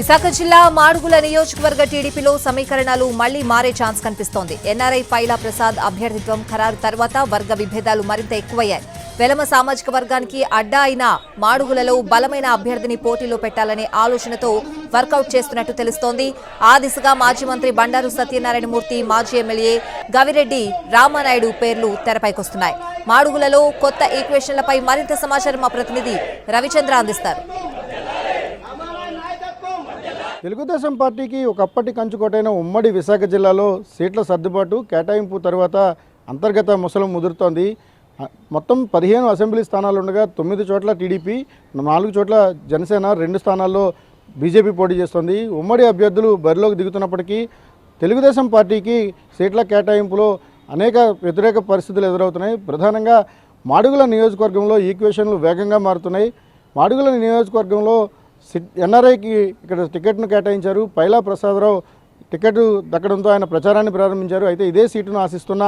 విశాఖ జిల్లా మాడుగుల నియోజకవర్గ టీడీపీలో సమీకరణాలు మళ్ళీ మారే ఛాన్స్ కనిపిస్తోంది. ఎన్ఆర్ఐ పైలా ప్రసాద్ అభ్యర్థిత్వం ఖరారు తర్వాత వర్గ విభేదాలు మరింత ఎక్కువయ్యాయి. వెలమ సామాజిక వర్గానికి అడ్డా అయిన మాడుగులలో బలమైన అభ్యర్థిని పోటీలో పెట్టాలనే ఆలోచనతో వర్కౌట్ చేస్తున్నట్టు తెలుస్తోంది. ఆ దిశగా మాజీ మంత్రి బండారు సత్యనారాయణమూర్తి మాజీ ఎమ్మెల్యే గవిరెడ్డి రామానాయుడు పేర్లు తెరపైకొస్తున్నాయి. మాడుగులలో కొత్త ఈక్వేషన్లపై మరింత సమాచారం మా ప్రతినిధి రవిచంద్ర అందిస్తారు. తెలుగుదేశం పార్టీకి ఒకప్పటి కంచుకోటైన ఉమ్మడి విశాఖ జిల్లాలో సీట్ల సర్దుబాటు కేటాయింపు తర్వాత అంతర్గత ముసలం ముదురుతోంది. మొత్తం పదిహేను అసెంబ్లీ స్థానాలు ఉండగా తొమ్మిది చోట్ల టీడీపీ నాలుగు చోట్ల జనసేన రెండు స్థానాల్లో బీజేపీ పోటీ చేస్తోంది. ఉమ్మడి అభ్యర్థులు బరిలోకి దిగుతున్నప్పటికీ తెలుగుదేశం పార్టీకి సీట్ల కేటాయింపులో అనేక వ్యతిరేక పరిస్థితులు ఎదురవుతున్నాయి. ప్రధానంగా మాడుగుల నియోజకవర్గంలో ఈక్వేషన్లు వేగంగా మారుతున్నాయి. మాడుగుల నియోజకవర్గంలో ఎన్ఆర్ఐకి ఇక్కడ టికెట్ను కేటాయించారు. పైలా ప్రసాదరావు టికెట్ దక్కడంతో ఆయన ప్రచారాన్ని ప్రారంభించారు. అయితే ఇదే సీటును ఆశిస్తున్న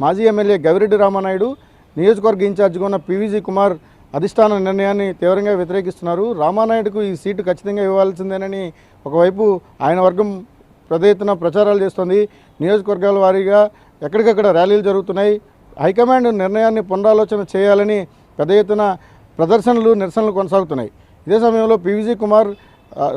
మాజీ ఎమ్మెల్యే గవిరెడ్డి రామానాయుడు నియోజకవర్గ ఇన్ఛార్జిగా ఉన్న పీవీజీ కుమార్ అధిష్టాన నిర్ణయాన్ని తీవ్రంగా వ్యతిరేకిస్తున్నారు. రామానాయుడుకు ఈ సీటు ఖచ్చితంగా ఇవ్వాల్సిందేనని ఒకవైపు ఆయన వర్గం పెద్ద ఎత్తున ప్రచారాలు చేస్తోంది. నియోజకవర్గాల వారీగా ఎక్కడికక్కడ ర్యాలీలు జరుగుతున్నాయి. హైకమాండ్ నిర్ణయాన్ని పునరాలోచన చేయాలని పెద్ద ఎత్తున ప్రదర్శనలు నిరసనలు కొనసాగుతున్నాయి. ఇదే సమయంలో పీవీజీ కుమార్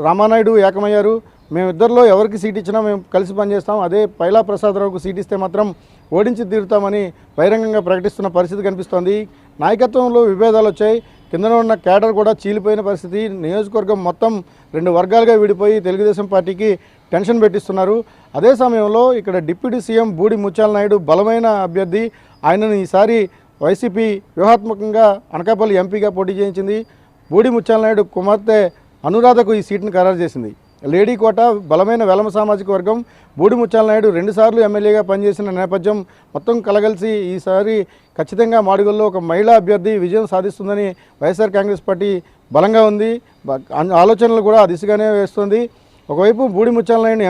రామానాయుడు ఏకమయ్యారు. మేమిద్దరిలో ఎవరికి సీట్ ఇచ్చినా మేము కలిసి పనిచేస్తాం. అదే పైలా ప్రసాదరావుకు సీట్ ఇస్తే మాత్రం ఓడించి తీరుతామని బహిరంగంగా ప్రకటిస్తున్న పరిస్థితి కనిపిస్తోంది. నాయకత్వంలో విభేదాలు వచ్చాయి. కింద ఉన్న కేడర్ కూడా చీలిపోయిన పరిస్థితి. నియోజకవర్గం మొత్తం రెండు వర్గాలుగా విడిపోయి తెలుగుదేశం పార్టీకి టెన్షన్ పెట్టిస్తున్నారు. అదే సమయంలో ఇక్కడ డిప్యూటీ సీఎం బూడి ముత్యాల నాయుడు బలమైన అభ్యర్థి. ఆయనను ఈసారి వైసీపీ వ్యూహాత్మకంగా అనకాపల్లి ఎంపీగా పోటీ చేయించింది. బూడి ముత్యాల నాయుడు కుమార్తె అనురాధకు ఈ సీటును ఖరారు చేసింది. లేడీ కోట బలమైన వెలమ సామాజిక వర్గం బూడి ముత్యాలనాయుడు రెండుసార్లు ఎమ్మెల్యేగా పనిచేసిన నేపథ్యం మొత్తం కలగలిసి ఈసారి ఖచ్చితంగా మాడుగుల్లో ఒక మహిళా అభ్యర్థి విజయం సాధిస్తుందని వైఎస్ఆర్ కాంగ్రెస్ పార్టీ బలంగా ఉంది. ఆలోచనలు కూడా ఆ దిశగానే వేస్తుంది. ఒకవైపు బూడి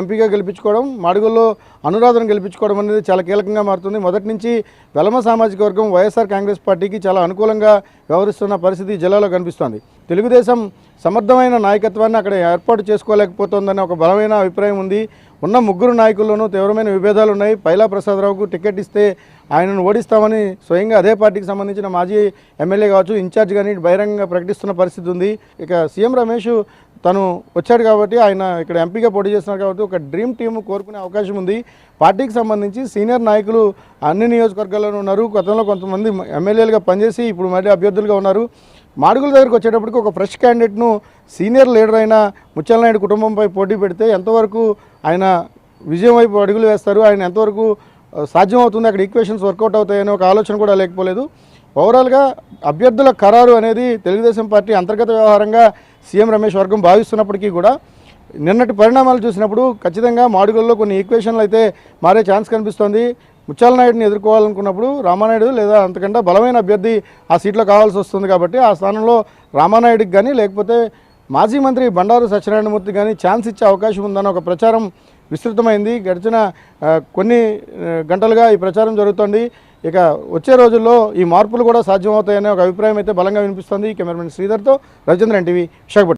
ఎంపీగా గెలిపించుకోవడం మాడుగుల్లో అనురాధను గెలిపించుకోవడం అనేది చాలా కీలకంగా మారుతుంది. మొదటి నుంచి వెలమ సామాజిక వర్గం వైఎస్ఆర్ కాంగ్రెస్ పార్టీకి చాలా అనుకూలంగా వ్యవహరిస్తున్న పరిస్థితి జిల్లాలో కనిపిస్తోంది. తెలుగుదేశం సమర్థమైన నాయకత్వాన్ని అక్కడ ఏర్పాటు చేసుకోలేకపోతుందని ఒక బలమైన అభిప్రాయం ఉంది. ఉన్న ముగ్గురు నాయకుల్లోనూ తీవ్రమైన విభేదాలు ఉన్నాయి. పైలా ప్రసాదరావుకు టికెట్ ఇస్తే ఆయనను ఓడిస్తామని స్వయంగా అదే పార్టీకి సంబంధించిన మాజీ ఎమ్మెల్యే కావచ్చు ఇన్ఛార్జ్ కానీ బహిరంగంగా ప్రకటిస్తున్న పరిస్థితి ఉంది. ఇక సీఎం రమేష్ తను వచ్చాడు కాబట్టి ఆయన ఇక్కడ ఎంపీగా పోటీ చేస్తున్నారు కాబట్టి ఒక డ్రీమ్ టీమ్ కోరుకునే అవకాశం ఉంది. పార్టీకి సంబంధించి సీనియర్ నాయకులు అన్ని నియోజకవర్గాల్లోనూ ఉన్నారు. గతంలో కొంతమంది ఎమ్మెల్యేలుగా పనిచేసి ఇప్పుడు మళ్ళీ అభ్యర్థులుగా ఉన్నారు. మాడుగుల దగ్గరకు వచ్చేటప్పటికి ఒక ఫ్రెష్ క్యాండిడేట్ను సీనియర్ లీడర్ అయిన ముత్యాలనాయుడు కుటుంబంపై పోటీ పెడితే ఎంతవరకు ఆయన విజయం వైపు అడుగులు వేస్తారు? ఆయన ఎంతవరకు ఆ, సాధ్యం అవుతుంది అక్కడ ఈక్వేషన్స్ వర్కౌట్ అవుతాయనే ఒక ఆలోచన కూడా లేకపోలేదు. ఓవరాల్గా అభ్యర్థుల ఖరారు అనేది తెలుగుదేశం పార్టీ అంతర్గత వ్యవహారంగా సీఎం రమేష్ వర్గం భావిస్తున్నప్పటికీ కూడా నిన్నటి పరిణామాలు చూసినప్పుడు ఖచ్చితంగా మాడుగుల్లో కొన్ని ఈక్వేషన్లు అయితే మారే ఛాన్స్ కనిపిస్తోంది. ముచ్చాలనాయుడిని ఎదుర్కోవాలనుకున్నప్పుడు రామానాయుడు లేదా అంతకంటే బలమైన అభ్యర్థి ఆ సీట్లో కావాల్సి వస్తుంది కాబట్టి ఆ స్థానంలో రామానాయుడికి కానీ లేకపోతే మాజీ మంత్రి బండారు సత్యనారాయణమూర్తి కానీ ఛాన్స్ ఇచ్చే అవకాశం ఉందన్న ఒక ప్రచారం విస్తృతమైంది. గడిచిన కొన్ని గంటలుగా ఈ ప్రచారం జరుగుతోంది. ఇక వచ్చే రోజుల్లో ఈ మార్పులు కూడా సాధ్యమవుతాయనే ఒక అభిప్రాయం అయితే బలంగా వినిపిస్తుంది కెమెరామెన్ శ్రీధర్తో రవిచంద్రన్ టీవీ విశాఖపట్నం.